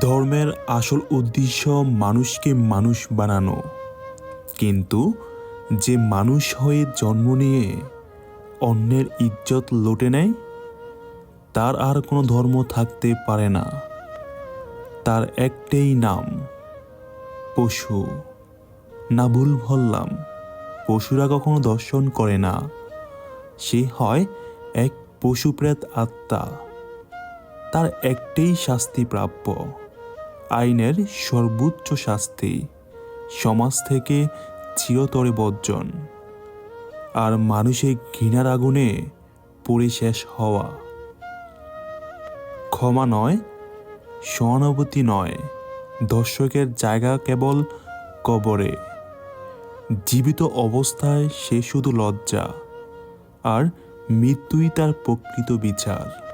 ধর্মের আসল উদ্দেশ্য মানুষকে মানুষ বানানো। কিন্তু যে মানুষ হয়ে জন্ম নিয়ে অন্যের ইজ্জত লুটে নেয়, তার আর কোনো ধর্ম থাকতে পারে না। তার একটাই নাম, পশু। না ভুল বললাম, পশুরা কখনো দর্শন করে না। সে হয় এক পশুপ্রেত আত্মা। তার একটাই শাস্তি প্রাপ্য। আইনের সর্বোচ্চ শাস্তি সমাজ থেকে চিরতরে বর্জন। আর মানুষের ঘৃণার আগুনে পুড়ে শেষ হওয়া। ক্ষমা নয়, সহানুভূতি নয়, দর্শকের জায়গা কেবল কবরে। জীবিত অবস্থায় সে শুধু লজ্জা, আর মৃত্যুই তার প্রকৃত বিচার।